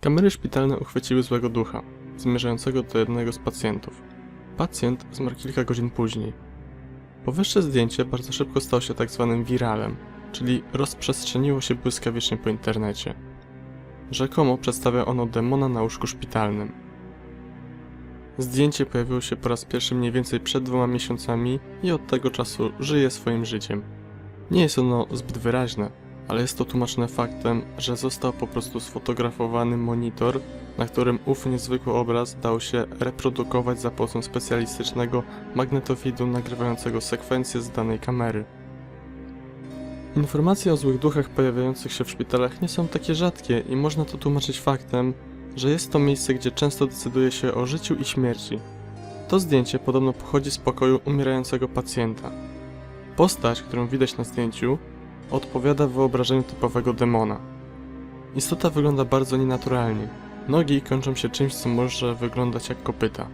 Kamery szpitalne uchwyciły złego ducha, zmierzającego do jednego z pacjentów. Pacjent zmarł kilka godzin później. Powyższe zdjęcie bardzo szybko stało się tak zwanym wiralem, czyli rozprzestrzeniło się błyskawicznie po internecie. Rzekomo przedstawia ono demona na łóżku szpitalnym. Zdjęcie pojawiło się po raz pierwszy mniej więcej przed dwoma miesiącami i od tego czasu żyje swoim życiem. Nie jest ono zbyt wyraźne, ale jest to tłumaczone faktem, że został po prostu sfotografowany monitor, na którym ów niezwykły obraz dał się reprodukować za pomocą specjalistycznego magnetowidu nagrywającego sekwencje z danej kamery. Informacje o złych duchach pojawiających się w szpitalach nie są takie rzadkie i można to tłumaczyć faktem, że jest to miejsce, gdzie często decyduje się o życiu i śmierci. To zdjęcie podobno pochodzi z pokoju umierającego pacjenta. Postać, którą widać na zdjęciu, odpowiada wyobrażeniu typowego demona. Istota wygląda bardzo nienaturalnie. Nogi kończą się czymś, co może wyglądać jak kopyta.